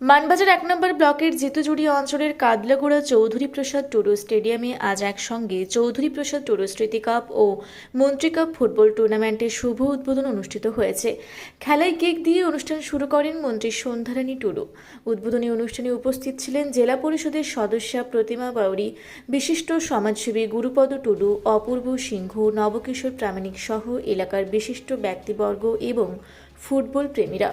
মানবাজার এক নম্বর ব্লকের জিতুজুড়ি অঞ্চলের কাদলাগোড়া চৌধুরী প্রসাদ টুডু স্টেডিয়ামে আজ একসঙ্গে চৌধুরী প্রসাদ টুডু স্মৃতি কাপ ও মন্ত্রী কাপ ফুটবল টুর্নামেন্টের শুভ উদ্বোধন অনুষ্ঠিত হয়েছে। খেলায় কেক দিয়ে অনুষ্ঠান শুরু করেন মন্ত্রী সন্ধ্যারানী টুডু। উদ্বোধনী অনুষ্ঠানে উপস্থিত ছিলেন জেলা পরিষদের সদস্যা প্রতিমা বাউরি, বিশিষ্ট সমাজসেবী গুরুপদ টুডু, অপূর্ব সিংহ, নবকিশোর প্রামাণিক সহ এলাকার বিশিষ্ট ব্যক্তিবর্গ এবং ফুটবল প্রেমীরা।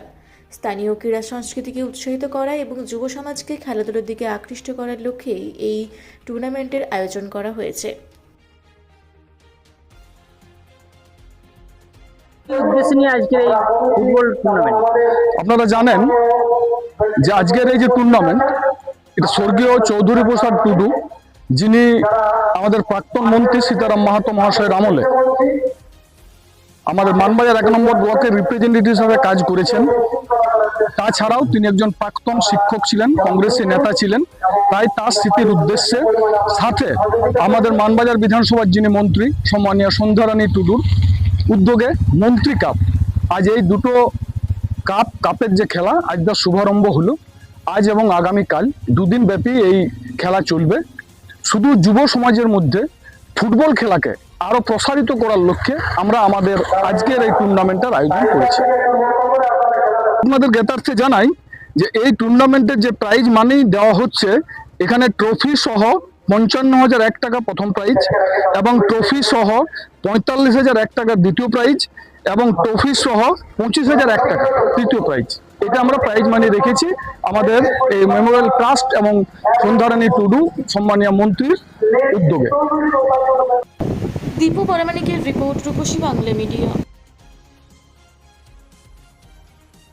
স্থানীয় ক্রীড়া সংস্কৃতিকে উৎসাহিত করা এবং যুব সমাজকে খেলাধুলার দিকে আকৃষ্ট করার লক্ষ্যেই এই টুর্নামেন্টের আয়োজন করা হয়েছে। উদ্দেশ্য নিয়ে আজকের এই ফুটবল টুর্নামেন্ট আপনারা জানেন যে আজকের এই যে টুর্নামেন্ট এটা স্বর্গীয় চৌধুরী প্রসাদ টুডু যিনি আমাদের প্রাক্তন মন্ত্রী সীতারাম মাহাতো মহাশয়ের আমলে আমাদের মানবাজার এক নম্বর ব্লকের রিপ্রেজেন্টেটিভ হিসাবে কাজ করেছেন। তাছাড়াও তিনি একজন প্রাক্তন শিক্ষক ছিলেন, কংগ্রেসের নেতা ছিলেন। তাই তার স্মৃতির উদ্দেশ্যে সাথে আমাদের মানবাজার বিধানসভার যিনি মন্ত্রী, সম্মানীয় সন্ধ্যারানী টুডুর উদ্যোগে মন্ত্রী কাপ। আজ এই দুটো কাপ, কাপের যে খেলা, আজ তার শুভারম্ভ হলো। আজ এবং আগামীকাল দুদিন ব্যাপী এই খেলা চলবে। শুধু যুব সমাজের মধ্যে, ফুটবল খেলাকে আরও প্রসারিত করার লক্ষ্যে আমরা আমাদের আজকের এই টুর্নামেন্টের আয়োজন করেছি। আপনাদের জ্ঞাতার্থে জানাই যে এই টুর্নামেন্টের যে প্রাইজ মানি দেওয়া হচ্ছে, এখানে ট্রফি সহ পঞ্চান্ন হাজার এক টাকা প্রথম প্রাইজ এবং ট্রফি সহ পঁয়তাল্লিশ হাজার এক টাকা দ্বিতীয় প্রাইজ এবং ট্রফি সহ পঁচিশ হাজার এক টাকা তৃতীয় প্রাইজ এটা আমরা প্রাইজ মানি রেখেছি। আমাদের এই মেমোরিয়াল ট্রাস্ট এবং সন্ধ্যারানী টুডু সম্মানীয় মন্ত্রীর উদ্যোগে। দীপু পরামানিকের রিপোর্ট রূপসী বাংলা মিডিয়া।